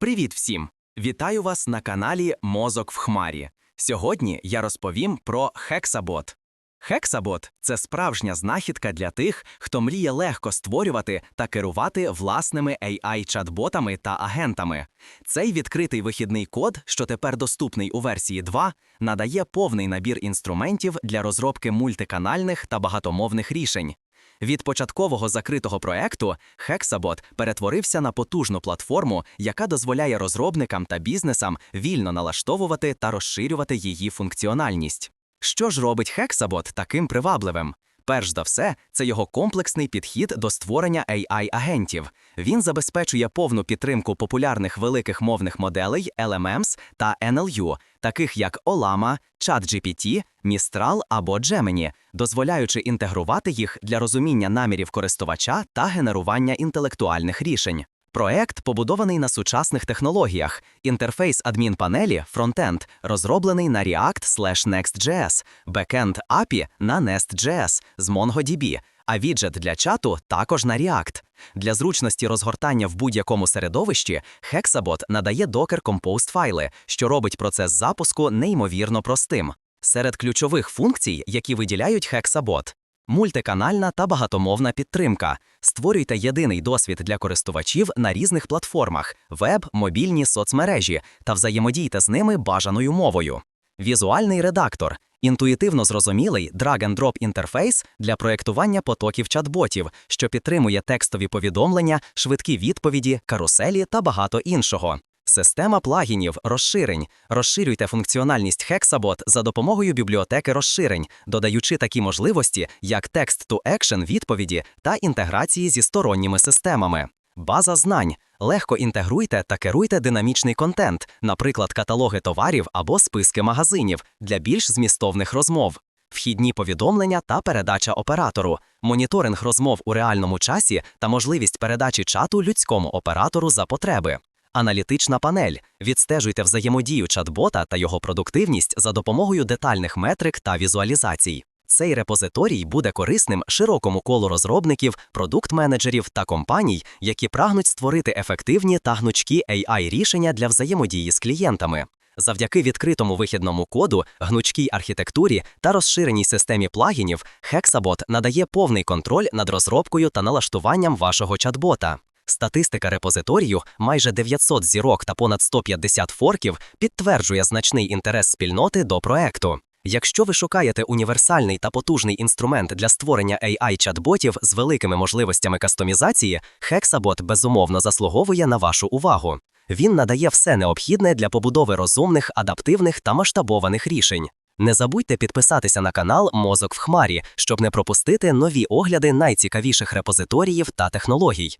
Привіт всім! Вітаю вас на каналі Мозок в Хмарі. Сьогодні я розповім про Hexabot. Hexabot – це справжня знахідка для тих, хто мріє легко створювати та керувати власними AI-чат-ботами та агентами. Цей відкритий вихідний код, що тепер доступний у версії 2, надає повний набір інструментів для розробки мультиканальних та багатомовних рішень. Від початкового закритого проекту Hexabot перетворився на потужну платформу, яка дозволяє розробникам та бізнесам вільно налаштовувати та розширювати її функціональність. Що ж робить Hexabot таким привабливим? Перш за все, це його комплексний підхід до створення AI-агентів. Він забезпечує повну підтримку популярних великих мовних моделей LMMs та NLU, таких як Olama, ChatGPT, Mistral або Gemini, дозволяючи інтегрувати їх для розуміння намірів користувача та генерування інтелектуальних рішень. Проект побудований на сучасних технологіях. Інтерфейс адмінпанелі фронтенд розроблений на React Next.js, бекенд API на Nest.js з MongoDB, а віджет для чату також на React. Для зручності розгортання в будь-якому середовищі Hexabot надає Docker Compose файли, що робить процес запуску неймовірно простим. Серед ключових функцій, які виділяють Hexabot, Мультиканальна та багатомовна підтримка. Створюйте єдиний досвід для користувачів на різних платформах: веб, мобільні соцмережі та взаємодійте з ними бажаною мовою. Візуальний редактор інтуїтивно зрозумілий drag-and-drop інтерфейс для проєктування потоків чат-ботів, що підтримує текстові повідомлення, швидкі відповіді, каруселі та багато іншого. Система плагінів розширень. Розширюйте функціональність Hexabot за допомогою бібліотеки розширень, додаючи такі можливості, як text-to-action відповіді та інтеграції зі сторонніми системами. База знань. Легко інтегруйте та керуйте динамічний контент, наприклад, каталоги товарів або списки магазинів для більш змістовних розмов. Вхідні повідомлення та передача оператору, моніторинг розмов у реальному часі та можливість передачі чату людському оператору за потреби. Аналітична панель. Відстежуйте взаємодію чат-бота та його продуктивність за допомогою детальних метрик та візуалізацій. Цей репозиторій буде корисним широкому колу розробників, продукт-менеджерів та компаній, які прагнуть створити ефективні та гнучкі AI-рішення для взаємодії з клієнтами. Завдяки відкритому вихідному коду, гнучкій архітектурі та розширеній системі плагінів, Hexabot надає повний контроль над розробкою та налаштуванням вашого чат-бота. Статистика репозиторію, майже 900 зірок та понад 150 форків підтверджує значний інтерес спільноти до проекту. Якщо ви шукаєте універсальний та потужний інструмент для створення AI-чат-ботів з великими можливостями кастомізації, Hexabot безумовно заслуговує на вашу увагу. Він надає все необхідне для побудови розумних, адаптивних та масштабованих рішень. Не забудьте підписатися на канал Мозок в Хмарі, щоб не пропустити нові огляди найцікавіших репозиторіїв та технологій.